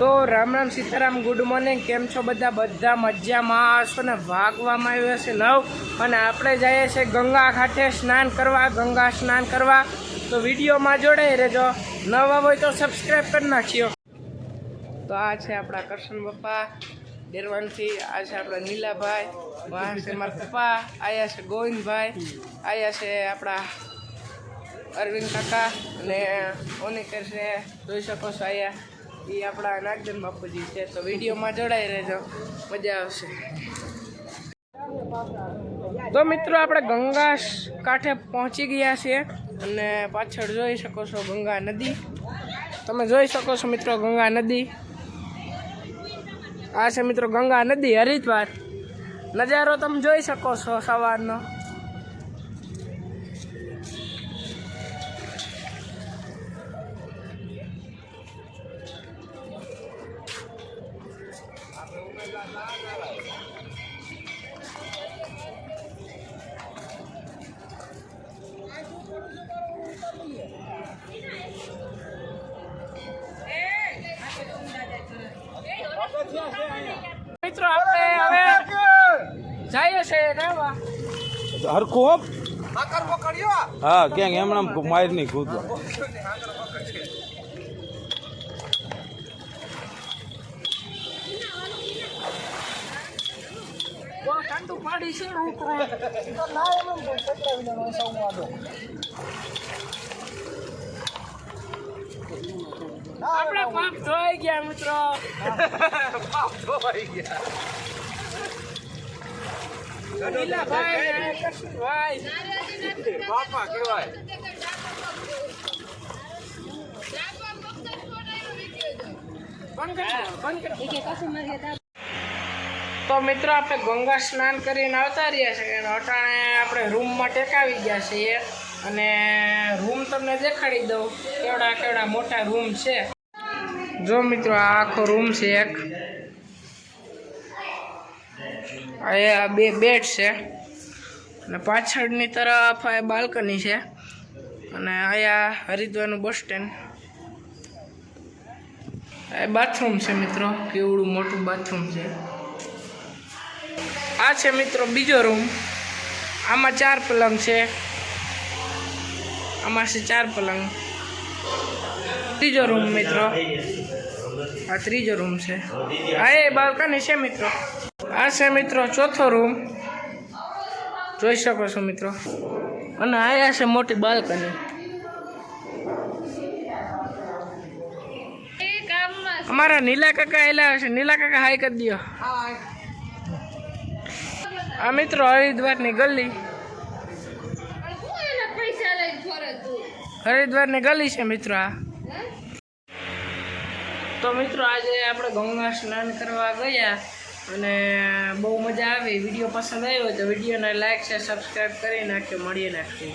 તો Ram Ram Sitaram good morning કેમ છો બધા? બધા મજામાં હશો ને? ભાગવામાં આવ્યો છે નવ અને આપણે જઈએ છીએ ગંગા ઘાટે સ્નાન કરવા, ગંગા સ્નાન કરવા. તો વિડીયોમાં જોડાઈ રહેજો. નવા હોય તો સબસ્ક્રાઈબ કરી નાખ્યો તો આ છે આપણા કરશન પપ્પા ડેરવાનથી આ છે આપણા નીલાભાઈ વાહ છે મારા પપ્પા, આયા છે ગોવિંદભાઈ, આયા છે આપણા અરવિંદ કાકા અને ઓનિકર છે જોઈ શકો છો આયા. એ આપણા નાગજન બાપુજી છે, તો વિડીયોમાં જોડાઈ રહેજો. મજા આવશે. તો મિત્રો, આપણે ગંગા કાંઠે પહોંચી ગયા છીએ અને પાછળ જોઈ શકો છો ગંગા નદી. તમે જોઈ શકો છો મિત્રો ગંગા નદી. આ છે મિત્રો ગંગા નદી, હરિદ્વાર. નજારો તમે જોઈ શકો છો સવારનો. મિત્રો આપણે હવે જઈએ છે રહેવા. હરખું હા ક્યાંક એમણે માર નહીં કૂદવા. ઠંડુ પાડી છે કહું. તો ના એમ પકડાવી દેવાનો સંવાદો. આપણે પાપ ધોઈ ગયા મિત્રો નીલાભાઈ અને કરશનભાઈ. બંધ કર, બંધ કર. તો મિત્રો આપણે ગંગા સ્નાન કરીને આવતા રહ્યા છે અને અટાણે આપણે રૂમમાં ટેકાવી ગયા છીએ અને રૂમ તમને દેખાડી દઉં કેવડા કેવડા મોટા રૂમ છે. જો મિત્રો આ આખો રૂમ છે એક. આ બે બેડ છે. અને પાછળની તરફ આ બાલ્કની છે. અને અહીંયા હરિદ્વારનું બસ સ્ટેન્ડ. બાથરૂમ છે મિત્રો, કેવડું મોટું બાથરૂમ છે. આ છે મિત્રો બીજો રૂમ. આમાં ચાર પલંગ છે. આમાં છે ચાર પલંગ. ત્રીજો રૂમ મિત્રો. આ ત્રીજો રૂમ છે. આ એ બાલ્કની છે મિત્રો. આ છે મિત્રો ચોથો રૂમ. જોઈ શકો છો મિત્રો. અને આયા છે મોટી બાલ્કની. અમારા નીલા કાકા એલા છે નીલા કાકા હાઈ કરી દો આ મિત્રો હરિદ્વારની ગલી. હરિદ્વારની ગલી છે મિત્રો આ. તો મિત્રો આજે આપણે ગંગા સ્નાન કરવા ગયા અને બહુ મજા આવી. વીડિયો પસંદ આવ્યો તો વિડીયોને લાઈક છે સબસ્ક્રાઈબ કરી નાખ્યો મળીએ નાખીએ